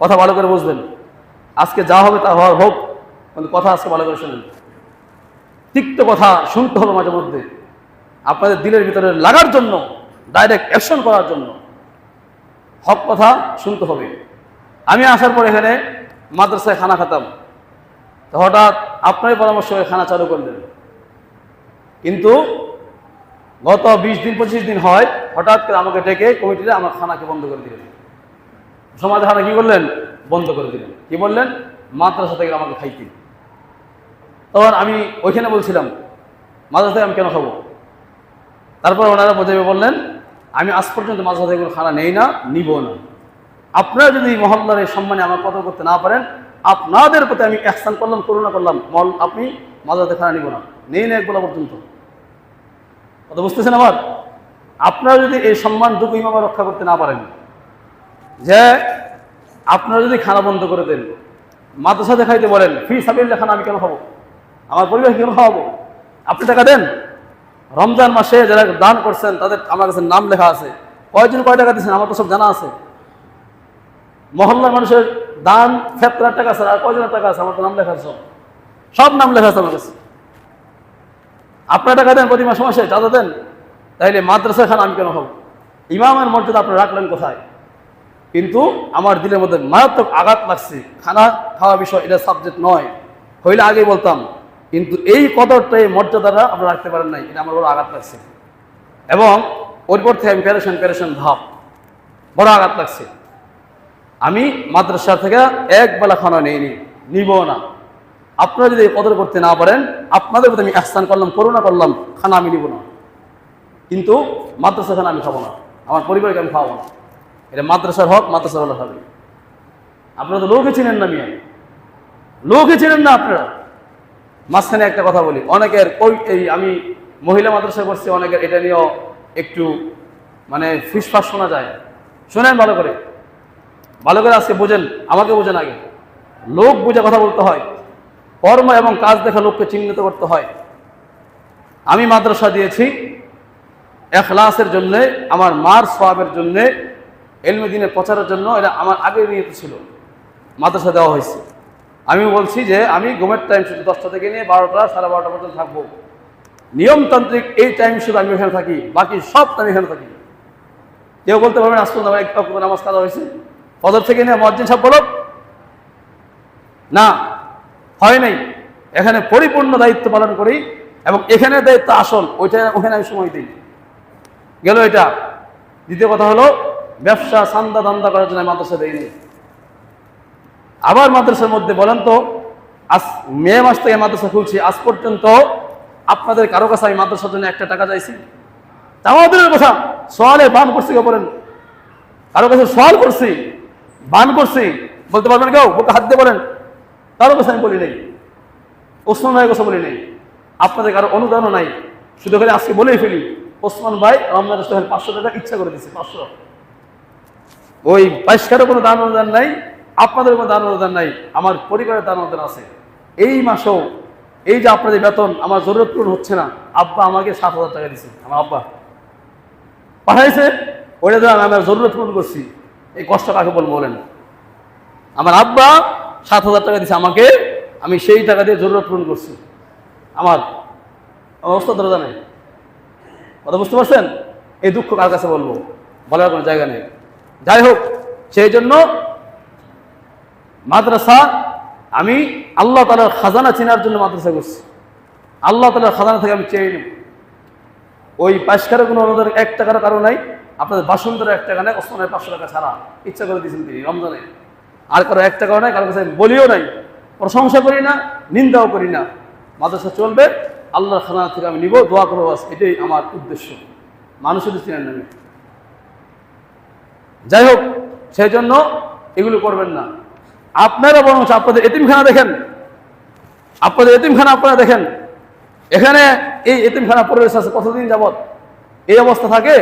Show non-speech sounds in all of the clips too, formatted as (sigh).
কথা ভালো করে বুঝবেন। আজকে যা হবে তা হওয়ার হোক, কিন্তু কথা আজকে ভালো করে শুনেন। তিক্ত কথা শুনতে হবে মাঝে মধ্যে। আপনাদের দিলের ভিতরে লাগার জন্য ডাইরেক্ট অ্যাকশন করার জন্য হক কথা শুনতে হবে। আমি আসার পর এখানে মাদ্রাসায় খানা খেতাম। তো হঠাৎ আপনারই পরামর্শ হয়ে খানা চালু করলেন। কিন্তু গত বিশ দিন, পঁচিশ দিন হয়, হঠাৎ করে আমাকে ডেকে কমিটিতে আমার খানাকে বন্ধ করে দিলেন। সমাজ খানা কি করলেন? বন্ধ করে দিলেন। কি বললেন? মাদ্রাসা থেকে আমাকে খাইতে। তখন আমি ওইখানে বলছিলাম, মাদ্রাসা থেকে আমি কেন খাব? তারপর ওনারা বোঝাবে বললেন, আমি আজ পর্যন্ত মাদ্রাসা থেকে কোনো খানা নেই না, নিব না। আপনারা যদি মহল্লার এই সম্মানে আমার কথা করতে না পারেন, আপনাদের প্রতি আমি অ্যাকশন করলাম, করুণা করলাম। মল আপনি মাদ্রাসা থেকে খানা নিব না। নেই না একবেলা পর্যন্ত। কথা বুঝতেছেন আবার আপনারা যদি এই সম্মানটুকু ইমামা রক্ষা করতে না পারেন যে আপনারা যদি খানা বন্ধ করে দেন, মাদ্রাসা দেখাইতে বলেন, ফি সাবিল্লা খানা আমি কেন খাব? আমার পরিবার কেন খাওয়াবো? আপনি টাকা দেন? রমজান মাসে যারা দান করছেন, তাদের আমার কাছে নাম লেখা আছে। কয়জন কয় টাকা দিচ্ছেন আমার তো সব জানা আছে। মহল্লার মানুষের দান, ফেতরার টাকা আছে, আর কয়জনের টাকা আছে? আমার তো নাম লেখা আছে সব। সব নাম লেখা আছে আমার কাছে। আপনার টাকা দেন প্রতি মাসে মাসে চাঁদা দেন, তাইলে মাদ্রাসা খান আমি কেন হব ইমামের মর্যাদা আপনি রাখলেন কোথায়? কিন্তু আমার দিলের মধ্যে মারাত্মক আঘাত লাগছে। খানা খাওয়া বিষয় এটা সাবজেক্ট নয়। হইলে আগেই বলতাম, কিন্তু এই কদরটা এই মর্যাদাটা আপনারা রাখতে পারেন নাই, এটা আমার বড় আঘাত লাগছে। এবং ওর পর থেকে আমি প্যারেশন প্যারেশন ভাব, বড় আঘাত লাগছে। আমি মাদ্রাসা থেকে এক বেলা খানা নেইনি, নিব না। আপনারা যদি কদর করতে না পারেন, আপনাদের প্রতি আমি আহসান করলাম, করুণা করলাম, খানা আমি নিব না। কিন্তু মাদ্রাসা খানা আমি খাব না, আমার পরিবারকে আমি খাওয়াবো না। এটা মাদ্রাসার হক, মাদ্রাসার হলে হবে আপনারা তো লোকে চিনেন না মিয়া। লোকে চিনেন না আপনারা। মাঝখানে একটা কথা বলি, অনেকের ওই এই আমি মহিলা মাদ্রাসায় পড়ছি অনেকের এটা নিয়েও একটু মানে ফিসফাস শোনা যায়। শোনেন ভালো করে। ভালো করে আজকে বোঝেন, আমাকে বোঝেন আগে। লোক বুঝে কথা বলতে হয়। কর্ম এবং কাজ দেখা লোককে চিহ্নিত করতে হয়। আমি মাদ্রাসা দিয়েছি, এখলাসের জন্যে, আমার মার সবাবের জন্যে এলমে দিনের প্রচারের জন্য এটা আমার আগে নিয়ত ছিল। মাদ্রাসা দেওয়া হয়েছে। আমি বলছি যে আমি ঘুমের টাইম শুধু দশটা থেকে নিয়ে বারোটা, সাড়ে বারোটা পর্যন্ত থাকব। নিয়মতান্ত্রিক এই টাইম শুধু আমি এখানে থাকি, বাকি সব টাইম এখানে থাকি। কেউ বলতে পারবেন আসুন আমার এক নামাজ কাদা হয়েছে। ফজর থেকে নিয়ে মসজিদ সব বলো। না, হয় নাই। এখানে পরিপূর্ণ দায়িত্ব পালন করি এবং এখানে দায়িত্ব আসল, ওইটা ওখানে আমি সময় দিই। গেল এটা। দ্বিতীয় কথা হলো ব্যবসা সান্দা দান্দা করার জন্য মাদ্রাসা দেয়নি। আবার মাদ্রাসার মধ্যে বলেন তো, আজ মে মাস থেকে মাদ্রাসা খুলছি, আজ পর্যন্ত আপনাদের কারও কাছে আমি মাদ্রাসার জন্য একটা টাকা চাইছি। তামাদের কথা, সোয়ালে বান করছি কেউ বলেন? কারও কাছে সোয়াল করছি, বান করছি, বলতে পারবেন কেউ? বুকে হাত দিয়ে বলেন। কারও কাছে আমি বলি নেই। ওসমান ভাইয়ের কথা বলি নেই। আপনাদের কারও অনুদানও নাই। শুধু খালি আজকে বলেই ফেলি, ওসমান ভাই রমজান পাঁচশো টাকা ইচ্ছা করে দিচ্ছে পাঁচশো। ওই বাইশকারও কোনো দান অনুদান নাই, আপনাদের কোনো দান অনুদান নাই, আমার পরিবারের দান অনুদান আছে। এই মাসেও এই যে আপনাদের বেতন, আমার জরুরত পূরণ হচ্ছে না। আব্বা আমাকে সাত হাজার টাকা দিছে আমার আব্বা। পাঠাইছে ওইটা তো আমি জরুরত পূরণ করছি। এই কষ্ট কাকে বলব বলেন। আমার আব্বা সাত হাজার টাকা দিছে আমাকে, আমি সেই টাকা দিয়ে জরুরত পূরণ করছি। আমার অবস্থা দরজা নেই কথা বুঝতে পারছেন? এই দুঃখ কার কাছে বলব? বলার কোনো জায়গা নেই। যাই হোক সেই জন্য মাদ্রাসা, আমি আল্লাহ তালার খাজানা চেনার জন্য মাদ্রাসা করছি আল্লাহ তালার খাজানা থেকে আমি চেয়ে নিব। ওই পাঁচকারের কোনো অনুদান এক টাকার কারণ নাই, আপনাদের বাসন্তের এক টাকা নেই, ওসমানের পাঁচশো টাকা ছাড়া ইচ্ছা করে দিয়েছেন তিনি রমজানে। আর কারও এক টাকাও নাই, কারও কাছে বলিও নাই, প্রশংসা করি না, নিন্দাও করি না। মাদ্রাসা চলবে, আল্লাহর খাজানা থেকে আমি নিব, দোয়া করব এটাই আমার উদ্দেশ্য। মানুষের চিনেন না আমি। যাই হোক সেই জন্য এগুলো করবেন না। আপনারা বরং আপনাদের এতিমখানা দেখেন। আপনাদের এতিমখানা আপনারা দেখেন। এখানে এই এতিমখানা পরিবেশ আছে কতদিন যাবৎ? এই অবস্থা থাকে,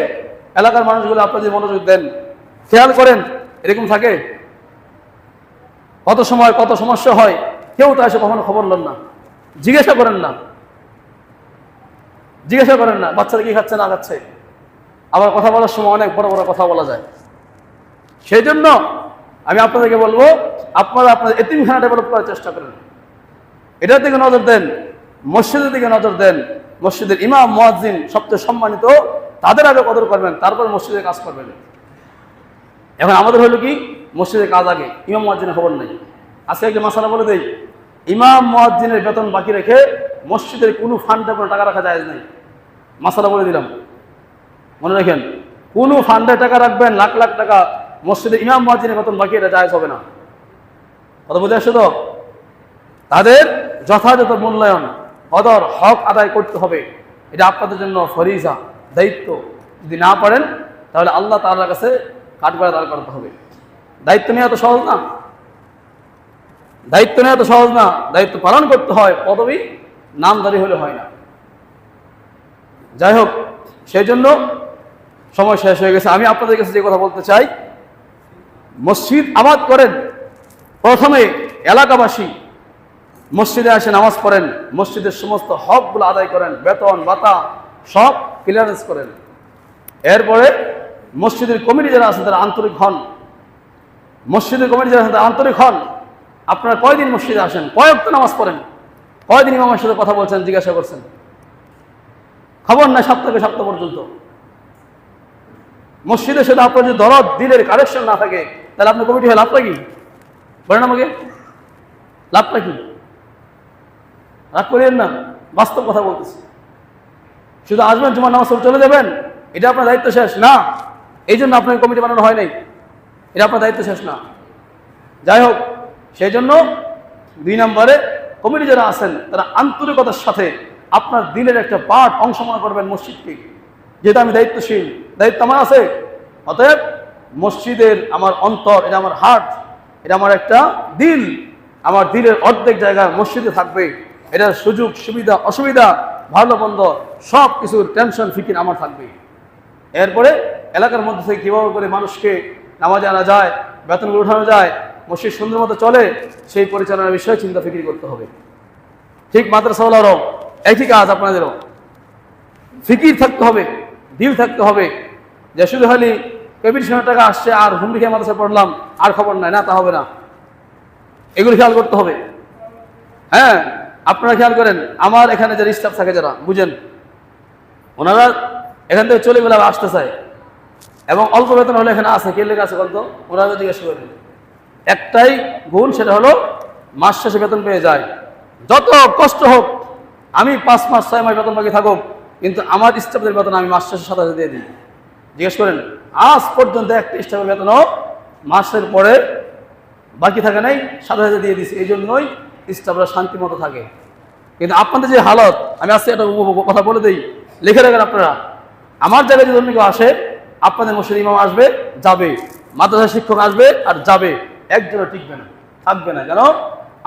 এলাকার মানুষগুলো আপনাদের মনোযোগ দেন। খেয়াল করেন, এরকম থাকে। কত সময়, কত সমস্যা হয়, কেউ তো এসে কখনো খবর নেন না। জিজ্ঞাসা করেন না। জিজ্ঞাসা করেন না, বাচ্চারা কি খাচ্ছে, না খাচ্ছে। আবার কথা বলার সময় অনেক বড় বড় কথা বলা যায়। সেই জন্য আমি আপনাদেরকে বলব, আপনারা আপনাদের এতিমখানা ডেভেলপ করার চেষ্টা করেন। এটার দিকে নজর দেন, মসজিদের দিকে নজর দেন, মসজিদের ইমাম, মুয়াজ্জিন সবচেয়ে সম্মানিত, তাদের আগে কদর করবেন, তারপর মসজিদে কাজ করবেন। এখন আমাদের হলো কি মসজিদের কাজ আগে, ইমাম, মুয়াজ্জিনের খবর নেই। আজকে একটা মশালা বলে দেই, ইমাম, মুয়াজ্জিনের বেতন বাকি রেখে মসজিদের কোনো ফান্ডে কোনো টাকা রাখা যায় নাই। মশালা বলে দিলাম। মনে রাখেন, কোনো ফান্ডে টাকা রাখবেন, লাখ লাখ টাকা মসজিদে ইমাম মুয়াজ্জিনের বেতন বাকি, এটা জায়জ হবে না। কথা বুঝে আসছে তো? তাদের যথাযথ মূল্যায়ন, অদর হক আদায় করতে হবে। এটা আপনাদের জন্য ফরিজা, দায়িত্ব। যদি না পারেন, তাহলে আল্লাহ তাআলার কাছে কাঠগড়া দাঁড় করাতে হবে। দায়িত্ব নেওয়া তো সহজ না। দায়িত্ব নেওয়া তো সহজ না। দায়িত্ব পালন করতে হয়, পদবি নামদারি হলে হয় না। যাই হোক, সেই জন্য সময় শেষ হয়ে গেছে। আমি আপনাদের কাছে যে কথা বলতে চাই মসজিদ আবাদ করেন। প্রথমে এলাকাবাসী মসজিদে আসে নামাজ পড়েন, মসজিদের সমস্ত হকগুলো আদায় করেন, বেতন, ভাতা সব ক্লিয়ারেন্স করেন। এরপরে মসজিদের কমিটি যারা আছে তারা আন্তরিক হন। মসজিদের কমিটি যারা আছে তারা আন্তরিক হন। আপনারা কয়দিন মসজিদে আসেন? কয়েকটা নামাজ পড়েন। কয়দিন ইমামের সাথে কথা বলছেন, জিজ্ঞাসা করছেন? খবর না সপ্তাহে সপ্তাহ পর্যন্ত। মসজিদের সাথে আপনার যদি দরদ, দিলের কারেকশন না থাকে তাহলে আপনার কমিটি হয়, লাভটা কি? বলেন আমাকে। লাভটা কি? রাগ করিয়েন না, বাস্তব কথা বলতেছি। শুধু আসবেন জুমার নামাজ চলে যাবেন, এটা আপনার দায়িত্ব শেষ? না। এই জন্য আপনার কমিটি বানানো হয় নাই। এটা আপনার দায়িত্ব শেষ না। যাই হোক, সেই জন্য দুই নম্বরে কমিটি যারা আছেন, তারা আন্তরিকতার সাথে আপনার দিনের একটা পাঠ অংশ মনে করবেন মসজিদকে। যেহেতু আমি দায়িত্বশীল, দায়িত্ব আমার আছে। অতএব মসজিদের আমার অন্তর, এটা আমার হার্ট এটা আমার একটা দিল, আমার দিলের অর্ধেক জায়গা মসজিদে থাকবে। এটার সুযোগ, সুবিধা, অসুবিধা, ভালো মন্দ, সব কিছুর টেনশন ফিকির আমার থাকবে। এরপরে এলাকার মধ্যে থেকে কীভাবে করে মানুষকে নামাজে আনা যায়, বেতনগুলো উঠানো যায়, মসজিদ সুন্দর মতো চলে, সেই পরিচালনার বিষয়ে চিন্তা, ফিকির করতে হবে। ঠিক মাদ্রাসাওয়ালারও একই কাজ আপনাদেরও। ফিকির থাকতে হবে, দিল থাকতে হবে। যে শুধু খালি কবির সময় টাকা আসছে, আর হুমড়ি খেয়ে মাদ্রাসায় পড়লাম, আর খবর নাই, না তা হবে না। এগুলো খেয়াল করতে হবে। হ্যাঁ আপনারা খেয়াল করেন, আমার এখানে যারা স্টাফ থাকে যারা, বুঝেন, ওনারা এখান থেকে চলে গেলে আসতে চায়। এবং অল্প বেতন হলে এখানে আছে, কে লেগে আছে বলতো? ওনারা জিজ্ঞেস করেন। একটাই গুণ সেটা হলো মাস শেষে বেতন পেয়ে যায়। যত কষ্ট হোক, আমি পাঁচ মাস, ছয় মাস বেতন বাকি থাকুক, কিন্তু আমার স্টাফদের বেতন আমি মাস শেষে সাথে দিয়ে দিই। জিজ্ঞেস করেন, আজ পর্যন্ত একটা স্টাফের বেতনও মাসের পরে বাকি থাকে নাই সাথে হাজার দিয়ে দিছি, এই জন্যই স্টাফরা শান্তি মতো থাকে। কিন্তু আপনাদের যে হালত, আমি আজকে একটা কথা বলে দিই, লিখে রাখেন আপনারা, আমার জায়গায় যদি অন্য কেউ আসে, আপনাদের মসজিদ ইমাম আসবে, যাবে। মাদ্রাসা শিক্ষক আসবে আর যাবে। একজনও টিকবে না, থাকবে না। কেন?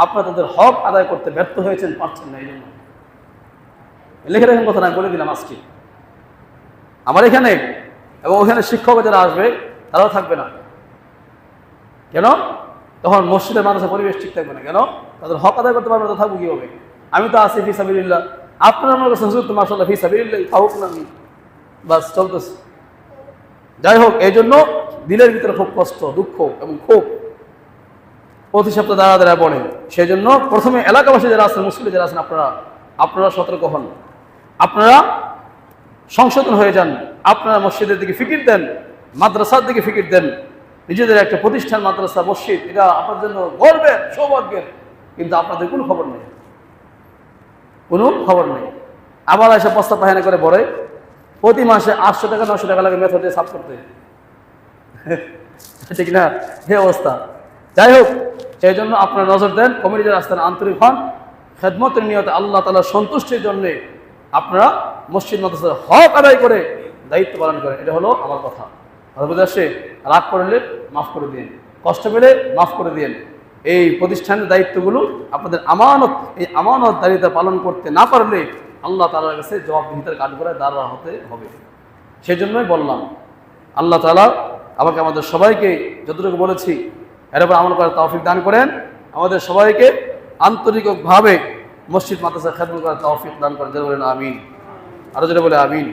আপনারা তাদের হক আদায় করতে ব্যর্থ হয়েছেন, পারছেন না, এই জন্য। লিখে রাখেন কথা না বলে দিলাম আজকে। আমার এখানে এবং ওখানে শিক্ষক যারা আসবে, তারাও থাকবে না। কেন? তখন মসজিদের মানুষের পরিবেশ ঠিক থাকবে না। কেন? তাদের হক আদায় করতে পারবে না, তো থাকব কীভাবে? আমি তো আছি ফিসাবিল্লাহ আপনার আমার কাছে হুজুর, তো মাসাল্লাহ ফিসাবিল্লাহ থাকুক না আমি। বাস, চলতেছে। যাই হোক, এই জন্য দিলের ভিতরে খুব কষ্ট, দুঃখ এবং ক্ষোভ। প্রতি সপ্তাহে দাঁড়া দাঁড়া পড়ে সেই জন্য প্রথমে এলাকাবাসী যারা আছেন, মুসলিম যারা আছেন, আপনারা আপনারা সতর্ক হন। আপনারা সংশোধন হয়ে যান। আপনারা মসজিদের দিকে ফিকির দেন, মাদ্রাসার দিকে ফিকির দেন, নিজেদের একটা প্রতিষ্ঠান, মাদ্রাসা, মসজিদ এটা আপনার জন্য গর্বের, সৌভাগ্যের, কিন্তু আপনাদের কোনো খবর নেই। কোনো খবর নেই। আবার এসে বস্তা পাহানা করে পড়ে প্রতি মাসে আটশো টাকা নশো টাকা লাগে মেথড দিয়ে সাফ করতে। (laughs) ঠিক না? হে অবস্থা। যাই হোক সেই জন্য আপনারা নজর দেন কমিটিদের আসতেন আন্তরিক হন, খেদমতের নিয়তে আল্লাহ তালা সন্তুষ্টির জন্যে আপনারা মসজিদ, মাদ্রাসার হক আদায় করে দায়িত্ব পালন করেন, এটা হলো আমার কথা। বুঝে আসে রাগ করলে মাফ করে দিন কষ্ট পেলে মাফ করে দিন এই প্রতিষ্ঠানের দায়িত্বগুলো আপনাদের আমানত, এই আমানত দায়িত্ব পালন করতে না পারলে আল্লাহ তালার কাছে জবাবদিহিতার করে দাঁড়া হতে হবে। সেই জন্যই বললাম, আল্লাহ তালা আমাকে আমাদের সবাইকে যতটুকু বলেছি, এর উপর আমল করার তৌফিক দান করেন। আমাদের সবাইকে আন্তরিকভাবে মসজিদ, মাদ্রাসা, খেদমত করার তৌফিক দান করেন। যেটা বলেন আমিন। আরও যেটা বলে আমিন।